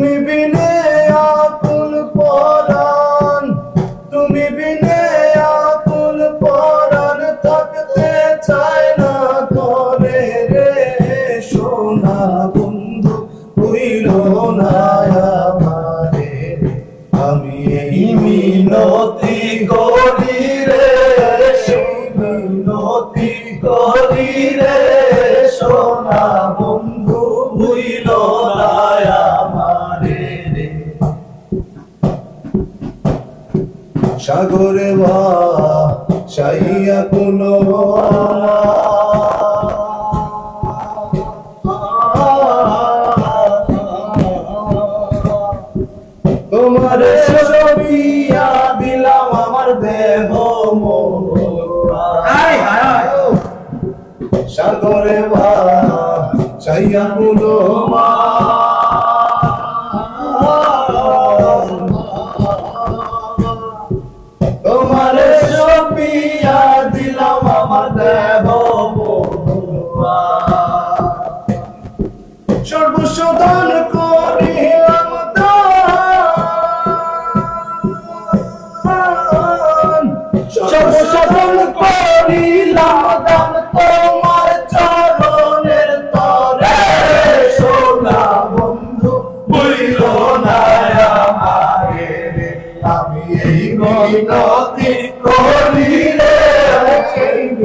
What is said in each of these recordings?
তুমি বিনে আকুল পরাণ, তুমি বিনে আকুল পরাণ থাকতে চায় না করে রে সোনা বন্ধু, হইল না আমারে আমি এই মিনতি করি রে মিনতি করি রে, সোনা সাগরে বা সাইয়া কোনো তোমার ছবিয়া দিলাম আমার দেহ। সাগরে বা চাইয়া কোনো তোমার আমার দেহ সর্বশোধন করিলাম সর্বশোধন করিলাম দান তোমার চরণের তরে। সোনা বন্ধু, বুঝল না আমারে আমি এই মিনতি করি রে এই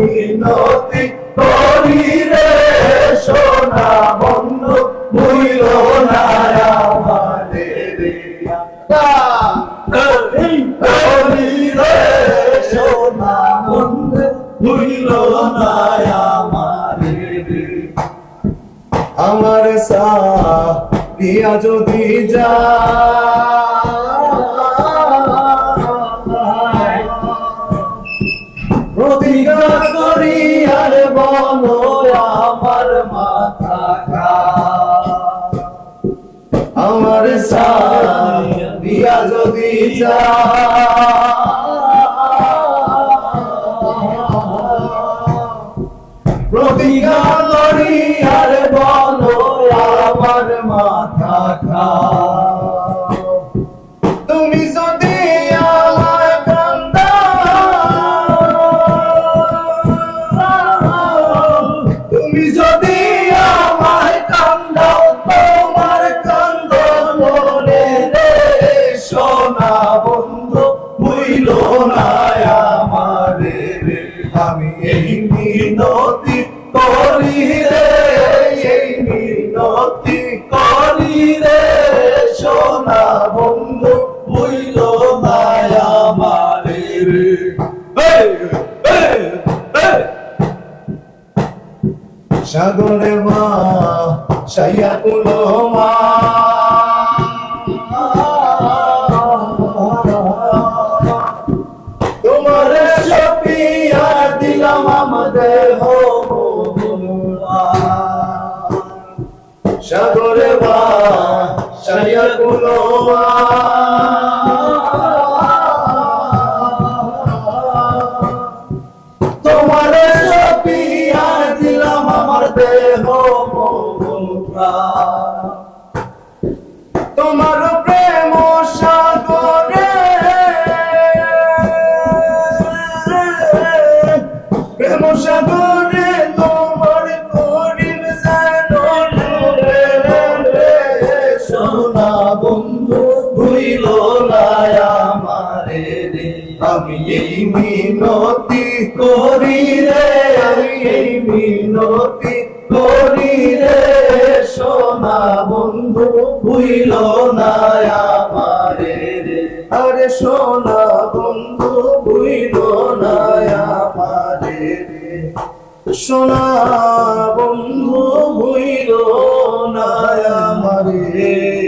মিনতি করি রে সোনা বন্ধু বুঝল না আমারে রে এই করি রে সোনা বন্ধু বুঝল না আমার সা দিয়া যদি যা করি আর আমার আমার সা যদি প্রতিজ্ঞা করি আর বলো আমার মাথা খা সাগরে মা সাইয়া কুলো মা। তোমার সপিয়া দিলাম আমাদের হো সাগরে মা সাইয়া কুলো প্রাণ। আমি এই মিনতি করি রে, আমি এই মিনতি করি রে। সোনা বন্ধু, ভুইল না আমারে রে। আরে সোনা বন্ধু, ভুইল না আমারে রে। সোনা বন্ধু, ভুইল না আমারে রে।